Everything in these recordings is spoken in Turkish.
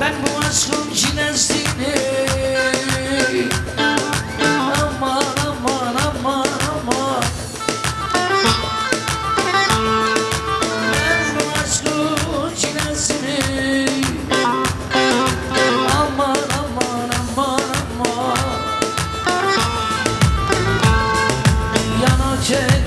Ben bu aşkın kinesini Aman aman aman aman. Ben bu aşkın kinesini Aman aman aman aman. Yanacak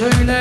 söyle.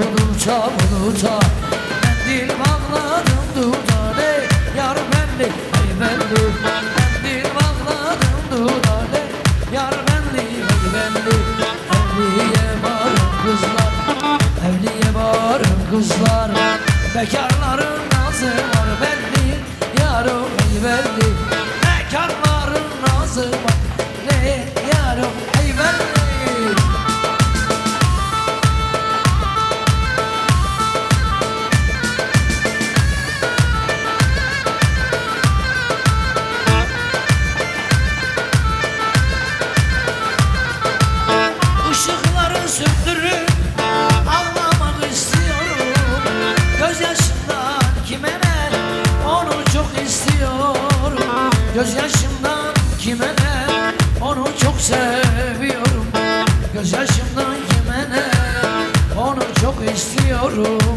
unuta unuta Mendil bağladım dudane Yar benli ey benli Mendil bağladım dudane Yar benli ey benli Evliye varım kızlar. Evliye varım kızlar. Bekarların nazı var benli Yarım ey benli Gözyaşımdan kime ne? Onu çok seviyorum. Gözyaşımdan kime ne? Onu çok istiyorum.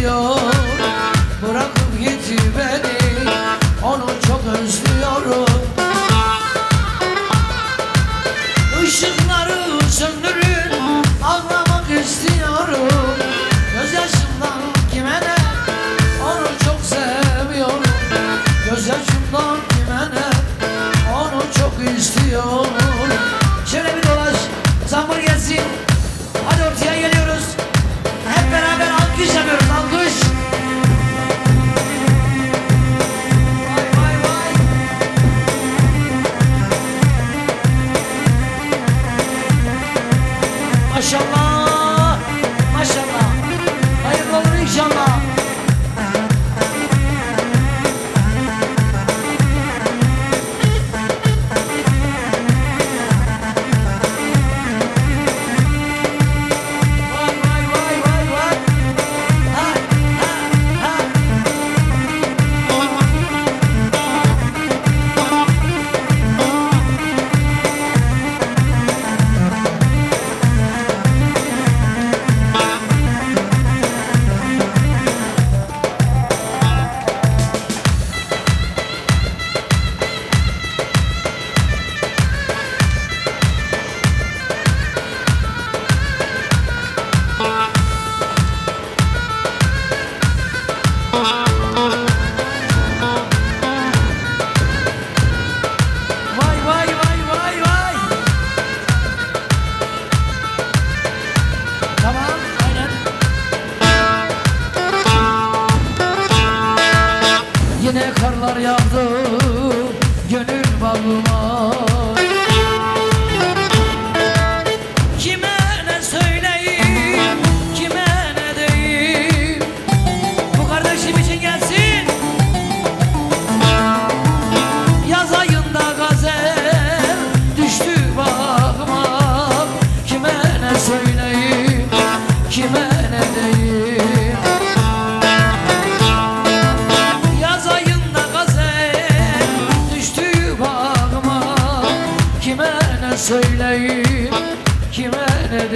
gidiyor Bırakıp gitti beni Onu çok özlüyorum. Işıkları söndürün Ağlamak istiyorum. Gözyaşımdan kime Onu çok seviyorum. Gözyaşımdan kime Onu çok istiyorum. Şöyle bir ne söyleyeyim Kime ne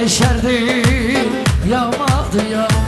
yaşardı Yağmadı yağmadı